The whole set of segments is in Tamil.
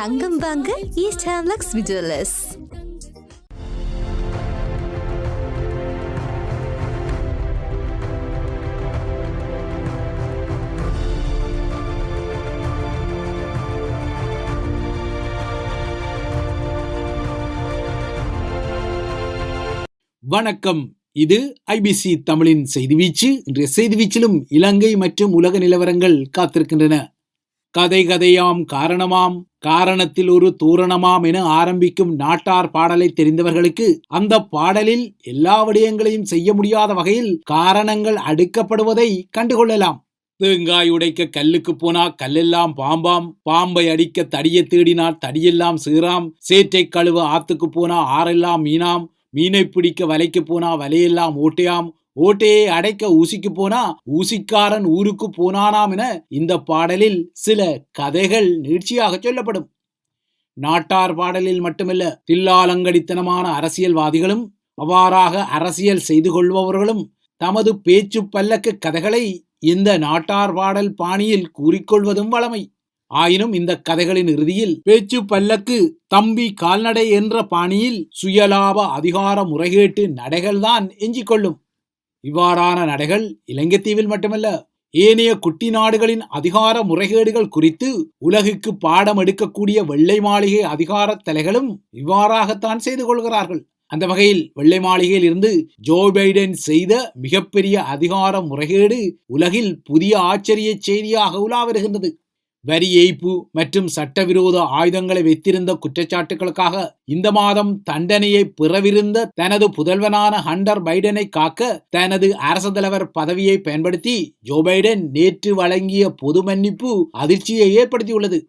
தங்கம் வாங்க ஈஸ்ட் ஹேம்லக்ஸ் விஜுவலர்ஸ் வணக்கம். இது ஐபிசி தமிழின் செய்தி வீச்சு. இன்றைய செய்தி வீச்சிலும் இலங்கை மற்றும் உலக நிலவரங்கள் காத்திருக்கின்றன. கதை கதையாம் காரணமாம். காரணத்தில் ஒரு தூரணமாம் என ஆரம்பிக்கும் நாட்டார் பாடலை தெரிந்தவர்களுக்கு அந்த பாடலில் எல்லா விடயங்களையும் செய்ய முடியாத வகையில் காரணங்கள் அடுக்கப்படுவதை கண்டுகொள்ளலாம். தேங்காய் உடைக்க கல்லுக்கு போனா கல்லெல்லாம் பாம்பாம். பாம்பை அடிக்க தடியை தேடினால் தடியெல்லாம் சீராம் சேற்றை கழுவ ஆத்துக்கு போனா ஆறெல்லாம் மீனாம். மீனை பிடிக்க வலைக்கு போனா வலையெல்லாம் ஓட்டையாம். ஓட்டையை அடைக்க ஊசிக்கு போனா ஊசிக்காரன் ஊருக்கு போனானாம் என இந்த பாடலில் சில கதைகள் நீட்சியாக சொல்லப்படும். நாட்டார் பாடலில் மட்டுமல்ல தில்லாலங்கடித்தனமான அரசியல்வாதிகளும் அவ்வாறாக அரசியல் செய்து கொள்பவர்களும் தமது பேச்சு பல்லக்கு கதைகளை இந்த நாட்டார் பாடல் பாணியில் கூறிக்கொள்வதும் வளமை ஆயினும் இந்த கதைகளின் இறுதியில் பேச்சு பல்லக்கு தம்பி கால்நடை என்ற பாணியில் சுயலாப அதிகார முறைகேட்டு நடைகள்தான் எஞ்சிக்கொள்ளும். இவ்வாறான நடைகள் இலங்கைத்தீவில் மட்டுமல்ல ஏனைய குட்டி நாடுகளின் அதிகார முறைகேடுகள் குறித்து உலகுக்கு பாடம் எடுக்கக்கூடிய வெள்ளை மாளிகை அதிகார தலைகளும் இவ்வாறாகத்தான் செய்து கொள்கிறார்கள். அந்த வகையில் வெள்ளை மாளிகையில் இருந்து ஜோ பைடன் செய்த மிகப்பெரிய அதிகார முறைகேடு உலகில் புதிய ஆச்சரிய செய்தியாக உலா வருகின்றது. வரி ஏய்ப்பு மற்றும் சட்டவிரோத ஆயுதங்களை வைத்திருந்த குற்றச்சாட்டுகளுக்காக இந்த மாதம் தண்டனையை பிறவிருந்த தனது புதல்வனான ஹண்டர் பைடனை காக்க தனது அரசு தலைவர் பதவியை பயன்படுத்தி ஜோ பைடன் நேற்று வழங்கிய பொது மன்னிப்பு அதிர்ச்சியை ஏற்படுத்தியுள்ளது.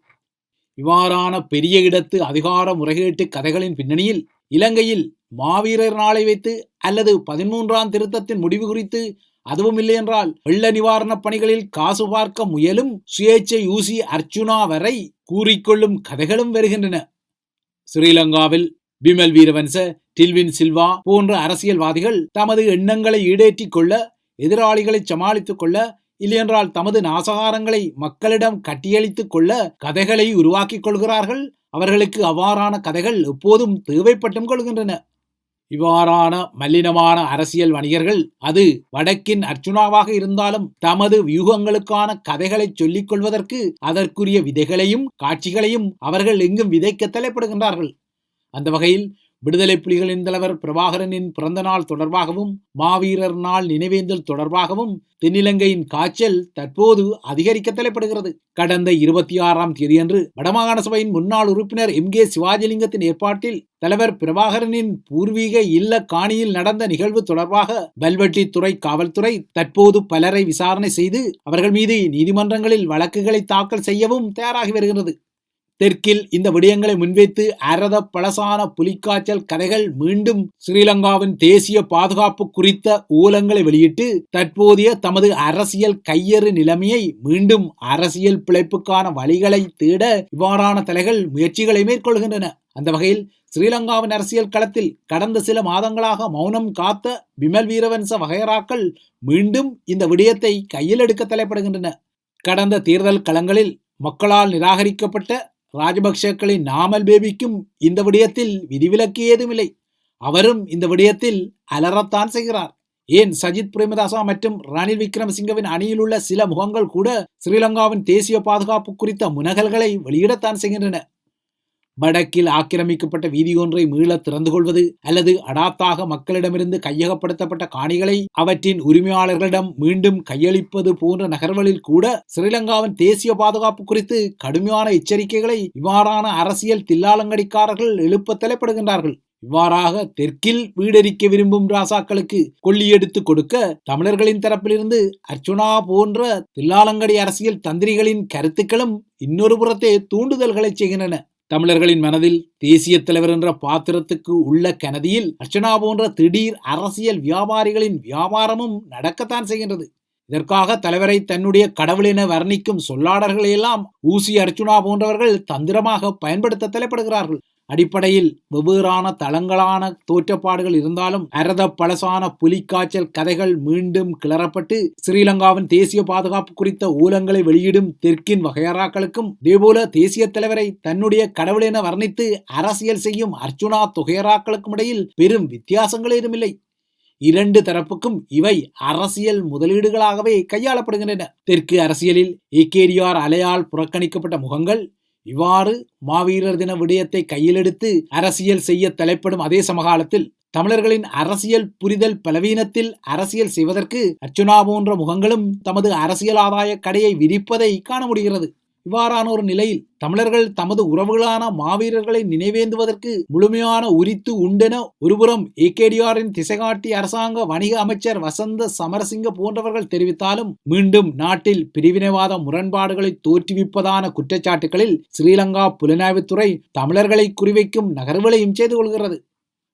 இவ்வாறான பெரிய இடத்து அதிகார முறைகேட்டு கதைகளின் பின்னணியில் இலங்கையில் மாவீரர் நாளை வைத்து அல்லது பதிமூன்றாம் திருத்தத்தின் முடிவு குறித்து அதுவும் இல்லை என்றால் வெள்ள நிவாரணப் பணிகளில் காசு பார்க்க முயலும் சுயேட்சை யூசி அர்ச்சுனா வரை கூறிக்கொள்ளும் கதைகளும் வருகின்றன. ஸ்ரீலங்காவில் பிமல் வீரவன்ச டில்வின் சில்வா போன்ற அரசியல்வாதிகள் தமது எண்ணங்களை ஈடேற்றிக் கொள்ள எதிராளிகளை சமாளித்துக் கொள்ள இல்லையென்றால் தமது நாசகாரங்களை மக்களிடம் கட்டியளித்துக் கொள்ள கதைகளை உருவாக்கிக் கொள்கிறார்கள். அவர்களுக்கு அவ்வாறான கதைகள் எப்போதும் தேவைப்பட்டும் கொள்கின்றன. இவ்வாறான மல்லினமான அரசியல் வணிகர்கள் அது வடக்கின் அர்ச்சுனாவாக இருந்தாலும் தமது வியூகங்களுக்கான கதைகளை சொல்லிக் கொள்வதற்கு அதற்குரிய விதைகளையும் காட்சிகளையும் அவர்கள் எங்கும் விதைக்க தலைப்படுகின்றார்கள். அந்த வகையில் விடுதலை புலிகளின் தலைவர் பிரபாகரனின் பிறந்த நாள் தொடர்பாகவும் மாவீரர் நாள் நினைவேந்தல் தொடர்பாகவும் தென்னிலங்கையின் காய்ச்சல் தற்போது அதிகரிக்க தலைப்படுகிறது கடந்த இருபத்தி ஆறாம் தேதியன்று வடமாகாண சபையின் முன்னாள் உறுப்பினர் எம். கே. சிவாஜிலிங்கத்தின் ஏற்பாட்டில் தலைவர் பிரபாகரனின் பூர்வீக இல்ல காணியில் நடந்த நிகழ்வு தொடர்பாக வல்வெட்டித்துறை காவல்துறை தற்போது பலரை விசாரணை செய்து அவர்கள் மீது நீதிமன்றங்களில் வழக்குகளை தாக்கல் செய்யவும் தயாராகி வருகிறது தெற்கில் இந்த விடயங்களை முன்வைத்து அரத பழசான புலிக்காய்ச்சல் கதைகள் மீண்டும் ஸ்ரீலங்காவின் தேசிய பாதுகாப்பு குறித்த ஊலங்களை வெளியிட்டு தற்போதைய தமது அரசியல் கையறு நிலைமையை மீண்டும் அரசியல் பிழைப்புக்கான வழிகளை தேட இவ்வாறான தலைகள் முயற்சிகளை மேற்கொள்கின்றன. அந்த வகையில் ஸ்ரீலங்காவின் அரசியல் களத்தில் கடந்த சில மாதங்களாக மௌனம் காத்த விமல் வீரவன்ச வகையராக்கள் மீண்டும் இந்த விடயத்தை கையில் எடுக்க தலைப்படுகின்றன. கடந்த தேர்தல் களங்களில் மக்களால் நிராகரிக்கப்பட்ட ராஜபக்சேக்களின் நாமல் பேபிக்கும் இந்த விடயத்தில் விதிவிலக்கு ஏதுமில்லை. அவரும் இந்த விடயத்தில் அலறத்தான் செய்கிறார். ஏன் சஜித் பிரேமதாசா மற்றும் ரணில் விக்ரமசிங்கவின் அணியில் உள்ள சில முகங்கள் கூட ஸ்ரீலங்காவின் தேசிய பாதுகாப்பு குறித்த முனகல்களை வெளியிடத்தான் செய்கின்றன. வடக்கில் ஆக்கிரமிக்கப்பட்ட வீதி ஒன்றை மீள திறந்து கொள்வது அல்லது அடாத்தாக மக்களிடமிருந்து கையகப்படுத்தப்பட்ட காணிகளை அவற்றின் உரிமையாளர்களிடம் மீண்டும் கையளிப்பது போன்ற நகர்வுகளில் கூட ஸ்ரீலங்காவின் தேசிய பாதுகாப்பு குறித்து கடுமையான எச்சரிக்கைகளை இவ்வாறான அரசியல் தில்லாலங்கடிக்காரர்கள் எழுப்ப தலைப்படுகின்றார்கள். இவ்வாறாக தெற்கில் வீடறிக்க விரும்பும் ராசாக்களுக்கு கொள்ளி எடுத்து கொடுக்க தமிழர்களின் தரப்பிலிருந்து அர்ச்சுனா போன்ற தில்லாலங்கடி அரசியல் தந்திரிகளின் கருத்துக்களும் இன்னொரு புறத்தே தூண்டுதல்களை செய்கின்றன. தமிழர்களின் மனதில் தேசிய தலைவர் என்ற பாத்திரத்துக்கு உள்ள கனதியில் அர்ச்சனா போன்ற திடீர் அரசியல் வியாபாரிகளின் வியாபாரமும் நடக்கத்தான் செய்கின்றது. இதற்காக தலைவரை தன்னுடைய கடவுள் என வர்ணிக்கும் சொல்லாடர்களையெல்லாம் ஊசி அர்ச்சுனா போன்றவர்கள் தந்திரமாக பயன்படுத்த தலைப்படுகிறார்கள். அடிப்படையில் வெவ்வேறான தளங்களான தோற்றப்பாடுகள் இருந்தாலும் அரத பழசான புலிக்காய்ச்சல் கதைகள் மீண்டும் கிளறப்பட்டு ஸ்ரீலங்காவின் தேசிய பாதுகாப்பு குறித்த ஊலங்களை வெளியிடும் தெற்கின் வகையறாக்களுக்கும் இதேபோல தேசிய தலைவரை தன்னுடைய கடவுள் என வர்ணித்து அரசியல் செய்யும் அர்ச்சுனா தொகையராக்களுக்கும் இடையில் பெரும் வித்தியாசங்கள் ஏதுமில்லை இரண்டு தரப்புக்கும் இவை அரசியல் முதலீடுகளாகவே கையாளப்படுகின்றன. தெற்கு அரசியலில் ஏகேடிஆர் அலையால் புறக்கணிக்கப்பட்ட முகங்கள் இவ்வாறு மாவீரர் தின விடயத்தை கையிலெடுத்து அரசியல் செய்ய தலைப்படும் அதே சமகாலத்தில் தமிழர்களின் அரசியல் புரிதல் பலவீனத்தில் அரசியல் செய்வதற்கு அர்ச்சுனா போன்ற முகங்களும் தமது அரசியல் ஆதாய கடையை விரிப்பதை காண முடிகிறது. இவ்வாறான ஒரு நிலையில் தமிழர்கள் தமது உறவுகளான மாவீரர்களை நினைவேந்துவதற்கு முழுமையான உரித்து உண்டென ஒருபுறம் ஏகேடிஆரின் திசைகாட்டி அரசாங்க வணிக அமைச்சர் வசந்த சமரசிங்க போன்றவர்கள் தெரிவித்தாலும் மீண்டும் நாட்டில் பிரிவினைவாத முரண்பாடுகளை தோற்றுவிப்பதான குற்றச்சாட்டுகளில் ஸ்ரீலங்கா புலனாய்வுத்துறை தமிழர்களை குறிவைக்கும் நகர்வுகளையும் செய்து கொள்கிறது.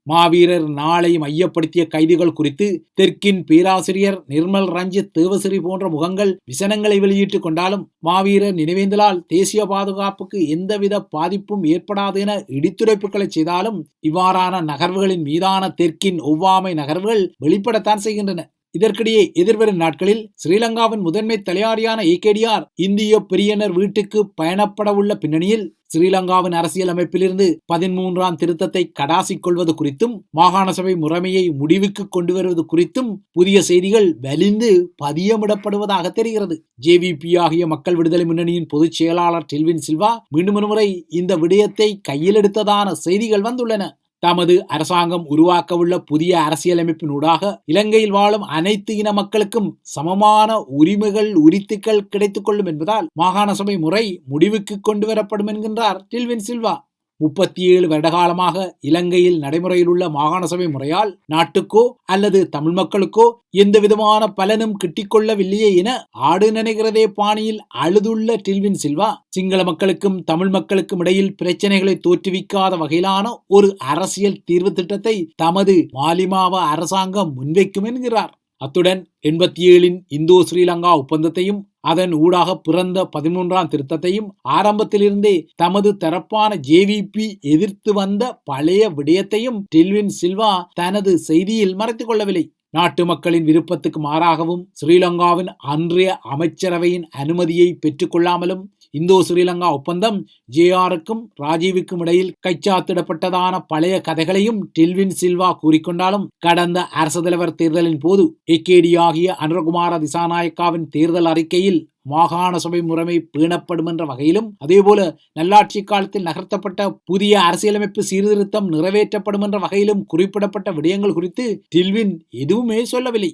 மாவீரர் நாளை மையப்படுத்திய கைதுகள் குறித்து தெற்கின் பேராசிரியர் நிர்மல் ரஞ்சித் தேவசிறி போன்ற முகங்கள் விசனங்களை வெளியிட்டுக் கொண்டாலும் மாவீரர் நினைவேந்தலால் தேசிய பாதுகாப்புக்கு எந்தவித பாதிப்பும் ஏற்படாது என இடித்துரைப்புகளை செய்தாலும் இவ்வாறான நகர்வுகளின் மீதான தெற்கின் ஒவ்வாமை நகர்வுகள் வெளிப்படத்தான் செய்கின்றன. இதற்கிடையே எதிர்வரும் நாட்களில் ஸ்ரீலங்காவின் முதன்மை தலையாரியான ஏகேடிஆர் இந்திய பெரியனர் வீட்டுக்கு பயணப்படவுள்ள பின்னணியில் ஸ்ரீலங்காவின் அரசியல் அமைப்பிலிருந்து பதிமூன்றாம் திருத்தத்தை கடாசி கொள்வது குறித்தும் மாகாண சபை முறைமையை முடிவுக்கு கொண்டு வருவது குறித்தும் புதிய செய்திகள் வலிந்து பதியமிடப்படுவதாக தெரிகிறது. ஜேவிபி ஆகிய மக்கள் விடுதலை முன்னணியின் பொதுச் செயலாளர் டெல்வின் சில்வா மீண்டும் ஒருமுறை இந்த விடயத்தை கையில் எடுத்ததான செய்திகள் வந்துள்ளன. தமது அரசாங்கம் உருவாக்கவுள்ள புதிய அரசியலமைப்பினூடாக இலங்கையில் வாழும் அனைத்து இன மக்களுக்கும் சமமான உரிமைகள் உரித்துக்கள் கிடைத்துக் கொள்ளும் என்பதால் மாகாண சபை முறை முடிவுக்கு கொண்டு வரப்படும் என்கின்றார் டில்வின் சில்வா. முப்பத்தி ஏழு வருடகாலமாக இலங்கையில் நடைமுறையில் உள்ள மாகாண சபை முறையால் நாட்டுக்கோ அல்லது தமிழ் மக்களுக்கோ எந்த விதமான பலனும் கிட்டிக்கொள்ளவில்லையே என ஆடு நினைக்கிறதே பாணியில் அழுதுள்ள டில்வின் சில்வா சிங்கள மக்களுக்கும் தமிழ் மக்களுக்கும் இடையில் பிரச்சனைகளை தோற்றுவிக்காத வகையிலான ஒரு அரசியல் தீர்வு திட்டத்தை தமது மாலிமாவ அரசாங்கம் முன்வைக்கும் என்கிறார். அத்துடன் எண்பத்தி ஏழின் இந்தோ ஸ்ரீலங்கா ஒப்பந்தத்தையும் அதன் ஊடாக பிறந்த பதிமூன்றாம் திருத்தத்தையும் ஆரம்பத்திலிருந்தே தமது தரப்பான ஜேவிபி எதிர்த்து வந்த பழைய விடயத்தையும் டில்வின் சில்வா தனது செய்தியில் மறைத்துக் கொள்ளவில்லை. நாட்டு மக்களின் விருப்பத்துக்கு மாறாகவும் ஸ்ரீலங்காவின் அன்றைய அமைச்சரவையின் அனுமதியை பெற்றுக்கொள்ளாமலும் இந்தோ ஸ்ரீலங்கா ஒப்பந்தம் ஜேஆருக்கும் ராஜீவுக்கும் இடையில் கைச்சாத்திடப்பட்டதான பழைய கதைகளையும் டில்வின் சில்வா கூறிக்கொண்டாலும் கடந்த அரசு தலைவர் தேர்தலின் போது ஏகேடி ஆகிய அனுரகுமார திசாநாயக்காவின் தேர்தல் அறிக்கையில் மாகாண சபை முறைமை பேணப்படும் என்ற வகையிலும் அதேபோல நல்லாட்சி காலத்தில் நகர்த்தப்பட்ட புதிய அரசியலமைப்பு சீர்திருத்தம் நிறைவேற்றப்படும் என்ற வகையிலும் குறிப்பிடப்பட்ட விடயங்கள் குறித்து டில்வின் எதுவுமே சொல்லவில்லை.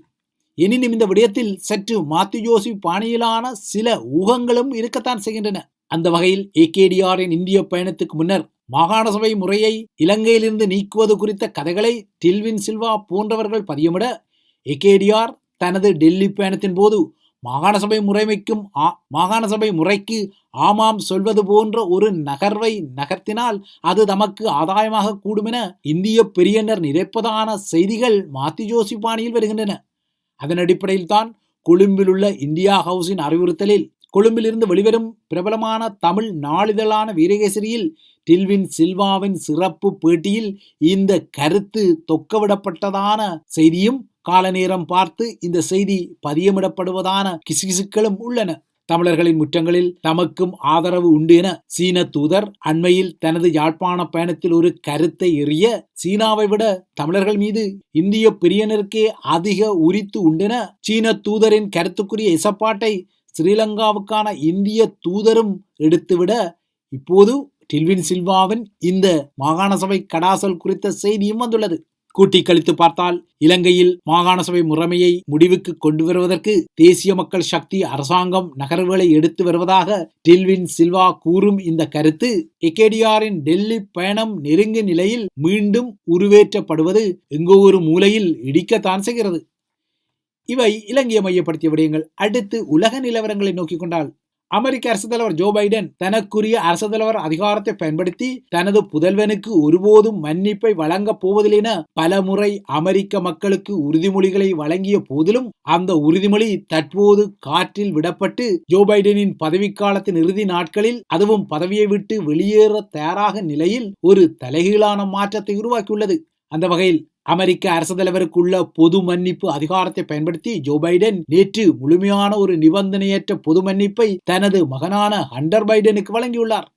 எனினும் இந்த விடயத்தில் சற்று மாத்து ஜோசி பாணியிலான சில ஊகங்களும் இருக்கத்தான் செய்கின்றன. அந்த வகையில் ஏகேடிஆரின் இந்திய பயணத்துக்கு முன்னர் மாகாண சபை முறையை இலங்கையிலிருந்து நீக்குவது குறித்த கதைகளை டில்வின் சில்வா போன்றவர்கள் பதியமிட ஏகேடிஆர் தனது டெல்லி பயணத்தின் போது மாகாண சபை முறைமைக்கும் மாகாண சபை முறைக்கு ஆமாம் சொல்வது போன்ற ஒரு நகர்வை நகர்த்தினால் அது தமக்கு ஆதாயமாக கூடுமென இந்திய பெரியனர் நிறைப்பதான செய்திகள் மாத்தி ஜோசி பாணியில் வருகின்றன. அதன் அடிப்படையில் தான் கொழும்பில் உள்ள இந்தியா ஹவுஸின் அறிவுறுத்தலில் கொழும்பிலிருந்து வெளிவரும் பிரபலமான தமிழ் நாளிதழான வீரகேசரியில் டில்வின் சில்வாவின் சிறப்பு பேட்டியில் இந்த கருத்து தொக்கவிடப்பட்டதான செய்தியும் கால நேரம் பார்த்து இந்த செய்தி பதியமிடப்படுவதான கிசுகிசுக்களும் உள்ளன. தமிழர்களின் முற்றங்களில் தமக்கும் ஆதரவு உண்டு என சீன தூதர் அண்மையில் தனது யாழ்ப்பாண பயணத்தில் ஒரு கருத்தை எறிய சீனாவை விட தமிழர்கள் மீது இந்திய பிரியனருக்கே அதிக உரித்து உண்டென சீன தூதரின் கருத்துக்குரிய இசப்பாட்டை ஸ்ரீலங்காவுக்கான இந்திய தூதரும் எடுத்துவிட இப்போது டில்வின் சில்வாவின் இந்த மாகாண சபை கடாசல் குறித்த செய்தியும் வந்துள்ளது. கூட்டி கழித்து பார்த்தால் இலங்கையில் மாகாண சபை முறைமையை முடிவுக்கு கொண்டு வருவதற்கு தேசிய மக்கள் சக்தி அரசாங்கம் நகர்வுகளை எடுத்து வருவதாக டில்வின் சில்வா கூறும் இந்த கருத்து எகேடிஆரின் டெல்லி பயணம் நெருங்கிய நிலையில் மீண்டும் உருவேற்றப்படுவது எங்கோ ஒரு மூலையில் இடிக்கத்தான் செய்கிறது. இவை இலங்கையை மையப்படுத்திய விடயங்கள். அடுத்து உலக நிலவரங்களை நோக்கிக் கொண்டால் அமெரிக்க அரசு தலைவர் ஜோ பைடன் தனக்குரிய அரசு தலைவர் அதிகாரத்தை பயன்படுத்தி தனது புதல்வனுக்கு ஒருபோதும் மன்னிப்பை வழங்கப் போவதில்லை என பலமுறை அமெரிக்க மக்களுக்கு உறுதிமொழிகளை வழங்கிய போதிலும் அந்த உறுதிமொழி தற்போது காற்றில் விடப்பட்டு ஜோ பைடனின் பதவிக்காலத்தின் இறுதி நாட்களில் அதுவும் பதவியை விட்டு வெளியேற தயாராக நிலையில் ஒரு தலைகீழான மாற்றத்தை உருவாக்கியுள்ளது. அந்த வகையில் அமெரிக்க அரசு தலைவருக்குள்ள பொது மன்னிப்பு அதிகாரத்தை பயன்படுத்தி ஜோ பைடன் நேற்று முழுமையான ஒரு நிபந்தனையற்ற பொது மன்னிப்பை தனது மகனான ஹண்டர் பைடனுக்கு வழங்கியுள்ளார்.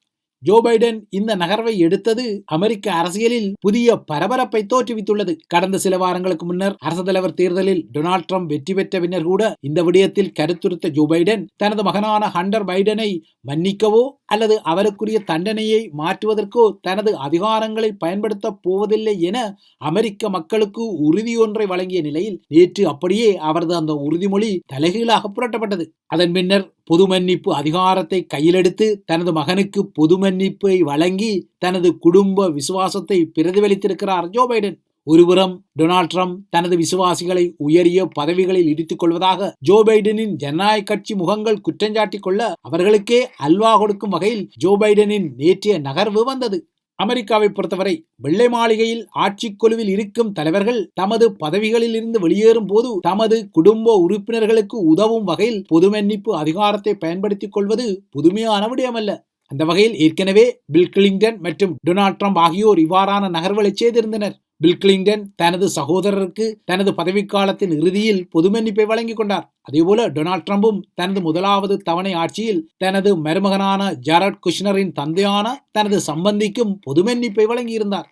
ஜோ பைடன் இந்த நகர்வை எடுத்தது அமெரிக்க அரசியலில் புதிய பரபரப்பை தோற்றுவித்துள்ளது. கடந்த சில வாரங்களுக்கு முன்னர் அரசு தலைவர் தேர்தலில் டொனால்ட் ட்ரம்ப் வெற்றி பெற்ற பின்னர் கூட இந்த விடயத்தில் கருத்துருத்த ஜோ பைடன் தனது மகனான ஹண்டர் பைடனை மன்னிக்கவோ அல்லது அவருக்குரிய தண்டனையை மாற்றுவதற்கோ தனது அதிகாரங்களை பயன்படுத்த போவதில்லை என அமெரிக்க மக்களுக்கு உறுதி ஒன்றை வழங்கிய நிலையில் நேற்று அப்படியே அவரது அந்த உறுதிமொழி தலைகீழாக புரட்டப்பட்டது. அதன் பின்னர் பொது மன்னிப்பு அதிகாரத்தை கையிலெடுத்து தனது மகனுக்கு பொது மன்னிப்பை வழங்கி தனது குடும்ப விசுவாசத்தை பிரதிபலித்திருக்கிறார் ஜோ பைடன். ஒருபுறம் டொனால்ட் ட்ரம்ப் தனது விசுவாசிகளை உயரிய பதவிகளில் இடித்துக் கொள்வதாக ஜோ பைடனின் ஜனநாயக கட்சி முகங்கள் குற்றஞ்சாட்டிக் கொள்ள அவர்களுக்கே அல்வா கொடுக்கும் வகையில் ஜோ பைடனின் நேற்றைய நகர்வு வந்தது. அமெரிக்காவை பொறுத்தவரை வெள்ளை மாளிகையில் ஆட்சி குழுவில் இருக்கும் தலைவர்கள் தமது பதவிகளில் இருந்து வெளியேறும் போது தமது குடும்ப உறுப்பினர்களுக்கு உதவும் வகையில் பொது மன்னிப்பு அதிகாரத்தை பயன்படுத்திக் கொள்வது புதுமையான விடயமல்ல. அந்த வகையில் ஏற்கனவே பில் கிளிங்டன் மற்றும் டொனால்ட் ட்ரம்ப் ஆகியோர் இவ்வாறான நகர்வுகளை செய்திருந்தனர். பில் கிளிங்டன் தனது சகோதரருக்கு தனது பதவிக்காலத்தின் இறுதியில் பொது மன்னிப்பை வழங்கிக் கொண்டார். அதேபோல டொனால்ட் ட்ரம்பும் தனது முதலாவது தவணை ஆட்சியில் தனது மருமகனான ஜாரட் குஷ்னரின் தந்தையான தனது சம்பந்திக்கும் பொது மன்னிப்பை வழங்கியிருந்தார்.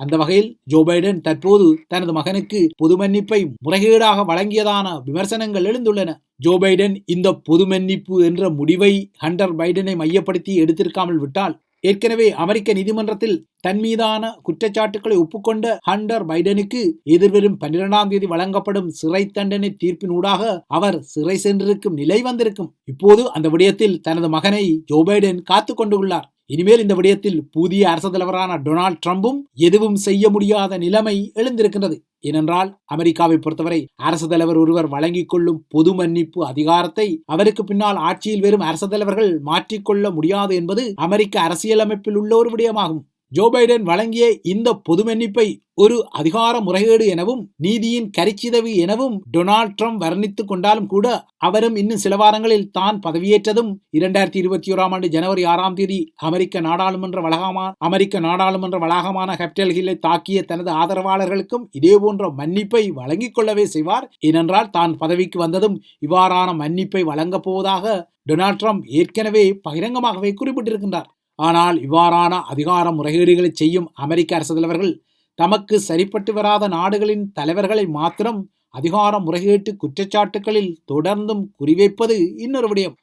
அந்த வகையில் ஜோ பைடன் தற்போது தனது மகனுக்கு பொது மன்னிப்பை முறைகேடாக வழங்கியதான விமர்சனங்கள் எழுந்துள்ளன. ஜோ பைடன் இந்த பொது மன்னிப்பு என்ற முடிவை ஹண்டர் பைடனை மையப்படுத்தி எடுத்திருக்காமல் விட்டால் ஏற்கனவே அமெரிக்க நீதிமன்றத்தில் தன் மீதான குற்றச்சாட்டுக்களை ஒப்புக்கொண்ட ஹண்டர் பைடனுக்கு எதிர்வரும் பன்னிரெண்டாம் தேதி வழங்கப்படும் சிறை தண்டனை தீர்ப்பினூடாக அவர் சிறை சென்றிருக்கும் நிலை வந்திருக்கும். இப்போது அந்த விடயத்தில் தனது மகனை ஜோ பைடன் காத்து கொண்டுள்ளார் இனிமேல் இந்த விடயத்தில் புதிய அரசு தலைவரான டொனால்ட் ட்ரம்பும் எதுவும் செய்ய முடியாத நிலைமை எழுந்திருக்கின்றது. ஏனென்றால் அமெரிக்காவை பொறுத்தவரை அரசு தலைவர் ஒருவர் வழங்கிக் கொள்ளும் பொது மன்னிப்பு அதிகாரத்தை அவருக்கு பின்னால் ஆட்சியில் வெறும் அரசு தலைவர்கள் மாற்றிக்கொள்ள முடியாது என்பது அமெரிக்க அரசியலமைப்பில் உள்ள ஒரு விடயமாகும். ஜோ பைடன் வழங்கிய இந்த பொது மன்னிப்பை ஒரு அதிகார முறைகேடு எனவும் நீதியின் கரிச்சிதவு எனவும் டொனால்ட் ட்ரம்ப் வர்ணித்துக் கொண்டாலும் கூட அவரும் இன்னும் சில வாரங்களில் தான் பதவியேற்றதும் இரண்டாயிரத்தி இருபத்தி ஓராம் ஆண்டு ஜனவரி ஆறாம் தேதி அமெரிக்க நாடாளுமன்ற வளாகமான அமெரிக்க நாடாளுமன்ற வளாகமான கேபிட்டல் ஹில்லை தாக்கிய தனது ஆதரவாளர்களுக்கும் இதே போன்ற மன்னிப்பை வழங்கிக் கொள்ளவே செய்வார். ஏனென்றால் தான் பதவிக்கு வந்ததும் இவ்வாறான மன்னிப்பை வழங்கப் போவதாக டொனால்ட் ட்ரம்ப் ஏற்கனவே பகிரங்கமாகவே குறிப்பிட்டிருக்கின்றார். ஆனால் இவ்வாறான அதிகார முறைகேடுகளை செய்யும் அமெரிக்க அரசு தலைவர்கள் தமக்கு சரிப்பட்டு வராத நாடுகளின் தலைவர்களை மாத்திரம் அதிகார முறைகேட்டு குற்றச்சாட்டுகளில் தொடர்ந்தும் குறிவைப்பது இன்னொரு விடயம்.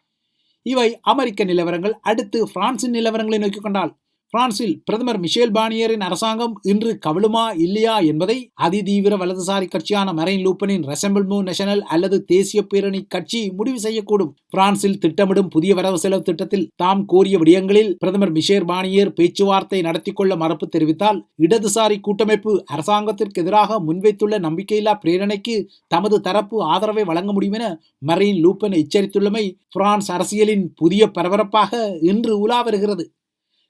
இவை அமெரிக்க நிலவரங்கள் அடுத்து பிரான்சின் நிலவரங்களை நோக்கிக் கொண்டால் பிரான்சில் பிரதமர் மிஷேல் பானியரின் அரசாங்கம் இன்று கவிழுமா இல்லையா என்பதை அதிதீவிர வலதுசாரி கட்சியான மரைன் லூப்பனின் ரெசம்பிள்மூ நேஷனல் அல்லது தேசிய பேரணி கட்சி முடிவு செய்யக்கூடும். பிரான்சில் திட்டமிடும் புதிய வரவு செலவு திட்டத்தில் தாம் கோரிய விடயங்களில் பிரதமர் மிஷேல் பானியர் பேச்சுவார்த்தை நடத்தி கொள்ள மறுப்பு தெரிவித்தால் இடதுசாரி கூட்டமைப்பு அரசாங்கத்திற்கு எதிராக முன்வைத்துள்ள நம்பிக்கையில்லா பிரேரணைக்கு தமது தரப்பு ஆதரவை வழங்க முடியும் என மரைன் லூப்பன் எச்சரித்துள்ளமை பிரான்ஸ் அரசியலின் புதிய பரபரப்பாக இன்று உலா வருகிறது.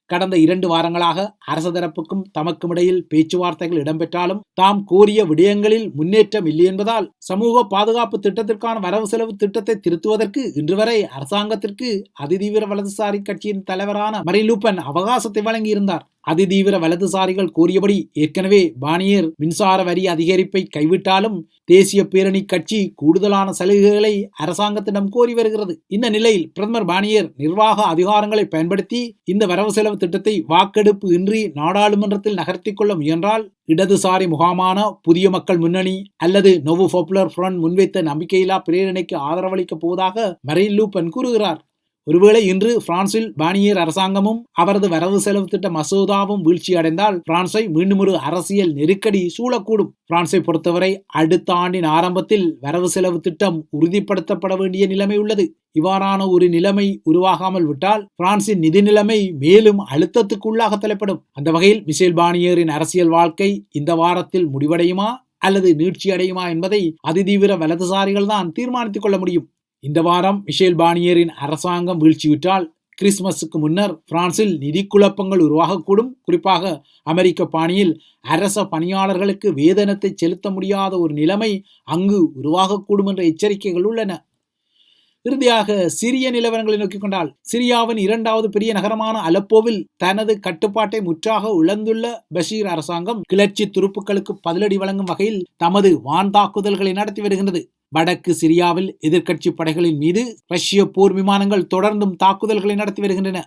கடந்த இரண்டு வாரங்களாக அரச தரப்புக்கும் தமக்கும் இடையில் பேச்சுவார்த்தைகள் இடம்பெற்றாலும் தாம் கோரிய விடயங்களில் முன்னேற்றம் இல்லை என்பதால் சமூக பாதுகாப்பு திட்டத்திற்கான வரவு செலவு திட்டத்தை திருத்துவதற்கு இன்று வரை அரசாங்கத்திற்கு அதிதீவிர வலதுசாரி கட்சியின் தலைவரான மரிலூப்பன் அவகாசத்தை வழங்கியிருந்தார். அதிதீவிர வலதுசாரிகள் கூறியபடி ஏற்கனவே பானியர் மின்சார வரி அதிகரிப்பை கைவிட்டாலும் தேசிய பேரணி கட்சி கூடுதலான சலுகைகளை அரசாங்கத்திடம் கோரி வருகிறது. இந்த நிலையில் பிரதமர் பானியர் நிர்வாக அதிகாரங்களை பயன்படுத்தி இந்த வரவு செலவு திட்டத்தை வாக்கெடுப்பு இன்றி நாடாளுமன்றத்தில் நகர்த்தி கொள்ள முயன்றால் இடதுசாரி முகாமான புதிய மக்கள் முன்னணி அல்லது நோவு பாப்புலர் ஃப்ரண்ட் முன்வைத்த நம்பிக்கையில்லா பிரேரணைக்கு ஆதரவளிக்கப் போவதாக மரைன் லூப்பன் கூறுகிறார். ஒருவேளை இன்று பிரான்சில் பானியர் அரசாங்கமும் அவரது வரவு செலவு திட்ட மசோதாவும் வீழ்ச்சி அடைந்தால் பிரான்சை மீண்டும் ஒரு அரசியல் நெருக்கடி சூழக்கூடும். பிரான்சை பொறுத்தவரை அடுத்த ஆண்டின் ஆரம்பத்தில் வரவு செலவு திட்டம் உறுதிப்படுத்தப்பட வேண்டிய நிலைமை உள்ளது. இவ்வாறான ஒரு நிலைமை உருவாகாமல் விட்டால் பிரான்சின் நிதி நிலைமை மேலும் அழுத்தத்துக்குள்ளாக தலைப்படும். அந்த வகையில் மிசேல் பானியரின் அரசியல் வாழ்க்கை இந்த வாரத்தில் முடிவடையுமா அல்லது நீட்சி அடையுமா என்பதை அதிதீவிர வலதுசாரிகள் தான் தீர்மானித்துக் கொள்ள முடியும். இந்த வாரம் மிஷேல் பானியரின் அரசாங்கம் வீழ்ச்சியுற்றால் கிறிஸ்துமஸுக்கு முன்னர் பிரான்சில் நிதி குழப்பங்கள் உருவாகக்கூடும். குறிப்பாக அமெரிக்க பாணியில் அரச பணியாளர்களுக்கு வேதனத்தை செலுத்த முடியாத ஒரு நிலைமை அங்கு உருவாகக்கூடும் என்ற எச்சரிக்கைகள் உள்ளன. இறுதியாக சிரிய நிலவரங்களை நோக்கிக் கொண்டால் சிரியாவின் இரண்டாவது பெரிய நகரமான அலப்போவில் தனது கட்டுப்பாட்டை முற்றாக உழந்துள்ள பஷீர் அரசாங்கம் கிளர்ச்சி துருப்புக்களுக்கு பதிலடி வழங்கும் வகையில் தமது வான் தாக்குதல்களை நடத்தி வருகின்றது. வடக்கு சிரியாவில் எதிர்க்கட்சி படைகளின் மீது ரஷ்ய போர் விமானங்கள் தொடர்ந்தும் தாக்குதல்களை நடத்தி வருகின்றன.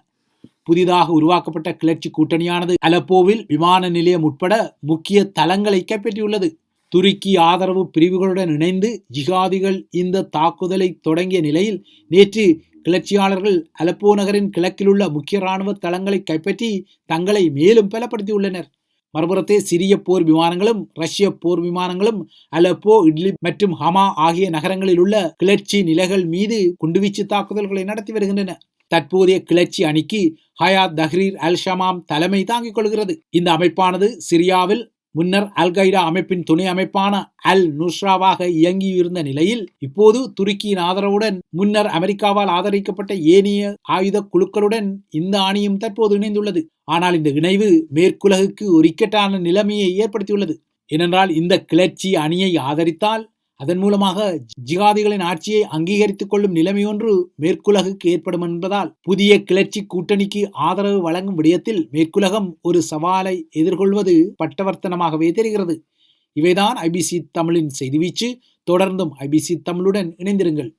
புதிதாக உருவாக்கப்பட்ட கிளர்ச்சி கூட்டணியானது அலப்போவில் விமான நிலையம் உட்பட முக்கிய தளங்களை கைப்பற்றியுள்ளது. துருக்கி ஆதரவு பிரிவுகளுடன் இணைந்து ஜிகாதிகள் இந்த தாக்குதலை தொடங்கிய நிலையில் நேற்று கிளர்ச்சியாளர்கள் அலப்போ நகரின் கிழக்கில் உள்ள முக்கிய இராணுவ தளங்களை கைப்பற்றி தங்களை மேலும் பலப்படுத்தியுள்ளனர். மறுபுறத்தே சிரிய போர் விமானங்களும் ரஷ்ய போர் விமானங்களும் அலப்போ இட்லி மற்றும் ஹமா ஆகிய நகரங்களில் உள்ள கிளர்ச்சி நிலைகள் மீது குண்டுவீச்சு தாக்குதல்களை நடத்தி வருகின்றன. தற்போதைய கிளர்ச்சி அணிக்கு ஹயாத் தஹ்ரீர் அல் ஷமாம் தலைமை தாங்கிக் கொள்கிறது. இந்த அமைப்பானது சிரியாவில் முன்னர் அல் கைடா அமைப்பின் துணை அமைப்பான அல் நுஸ்ராவாக இயங்கியிருந்த நிலையில் இப்போது துருக்கியின் ஆதரவுடன் முன்னர் அமெரிக்காவால் ஆதரிக்கப்பட்ட ஏனைய ஆயுத குழுக்களுடன் இந்த அணியும் தற்போது இணைந்துள்ளது. ஆனால் இந்த இணைவு மேற்குலகுக்கு ஒரு இக்கட்டான நிலைமையை ஏற்படுத்தியுள்ளது. ஏனென்றால் இந்த கிளர்ச்சி அணியை ஆதரித்தால் அதன் மூலமாக ஜிகாதிகளின் ஆட்சியை அங்கீகரித்துக் கொள்ளும் நிலைமை ஒன்று மேற்குலகுக்கு ஏற்படும் என்பதால் புதிய கிளர்ச்சி கூட்டணிக்கு ஆதரவு வழங்கும் விடயத்தில் மேற்குலகம் ஒரு சவாலை எதிர்கொள்வது பட்டவர்த்தனமாகவே தெரிகிறது. இவைதான் ஐபிசி தமிழின் செய்திவீச்சு தொடர்ந்தும் ஐபிசி தமிழுடன் இணைந்திருங்கள்.